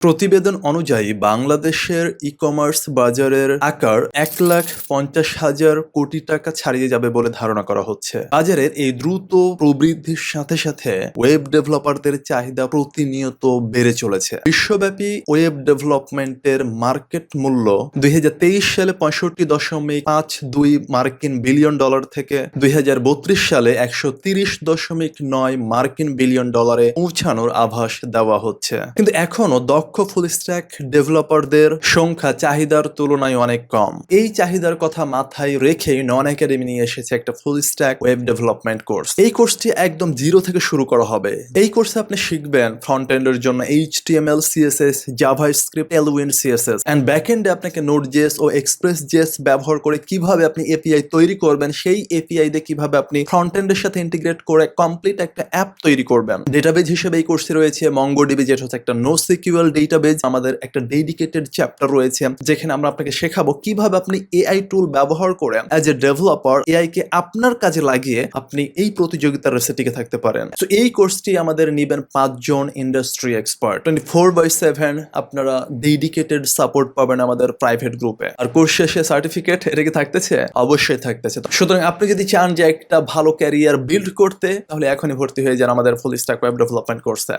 প্রতিবেদন অনুযায়ী বাংলাদেশের ই কমার্স বাজারের আকার এক লাখ পঞ্চাশ হাজার কোটি টাকা ছাড়িয়ে যাবে বলে ধারণা করা হচ্ছে। বাজারের এই দ্রুত প্রবৃদ্ধির সাথে সাথে ওয়েব ডেভেলপারদের চাহিদা প্রতিনিয়ত বেড়ে চলেছে। বিশ্বব্যাপী ওয়েব ডেভেলপমেন্টের মার্কেট মূল্য দুই হাজার তেইশ সালে পঁয়ষট্টি দশমিক পাঁচ দুই মার্কিন বিলিয়ন ডলার থেকে দুই হাজার বত্রিশ সালে একশো তিরিশ দশমিক নয় মার্কিন বিলিয়ন ডলারে পৌঁছানোর আভাস দেওয়া হচ্ছে। কিন্তু এখনও দক্ষ ফুল স্ট্যাক ডেভেলপারদের সংখ্যা চাহিদার তুলনায় অনেক কম। এই চাহিদার কথা মাথায় রেখেই নন একাডেমি নিয়ে এসেছে একটা full stack web development course এই কোর্সটি একদম জিরো থেকে শুরু করা হবে। এই কোর্সে আপনি শিখবেন ফ্রন্ট এন্ডের জন্য H T M L CSS JavaScript Elwin CSS and back এন্ডে আপনাকে নোট জেস ও এক্সপ্রেস জেস ব্যবহার করে কীভাবে আপনি এপিআই তৈরি করবেন, সেই এপিআই দিয়ে কীভাবে আপনি ফ্রন্ট এন্ডের সাথে ইন্টিগ্রেট করে কমপ্লিট একটা অ্যাপ তৈরি করবেন। ডেটাবেজ হিসেবে এই কোর্সে রয়েছে মঙ্গোডিবি যেটা হচ্ছে একটা নো সিকিউএল ডেটাবেজ আমাদের একটা ডেডিকেটেড চ্যাপ্টার রয়েছে, যেখানে আমরা আপনাকে শেখাবো কীভাবে আপনি এআই টুল ব্যবহার করে অ্যাজ এ ডেভেলপার এআই কে আপনার কাজে লাগিয়ে আপনি এই প্রতিযোগিতার রেসে টিকে থাকতে পারেন। তো এই কোর্সটি আমাদের নিবেন পাঁচজন industry expert twenty four by seven আপনারা ডেডিকেটেড সাপোর্ট পাবেন আমাদের প্রাইভেট গ্রুপে আর কোর্স শেষে সার্টিফিকেট এটা কি থাকতেছে? অবশ্যই থাকতেছে। সুতরাং আপনি যদি চান যে একটা ভালো ক্যারিয়ার বিল্ড করতে, তাহলে এখনই ভর্তি হয়ে যান আমাদের ফুল স্ট্যাক ওয়েব ডেভেলপমেন্ট কোর্সে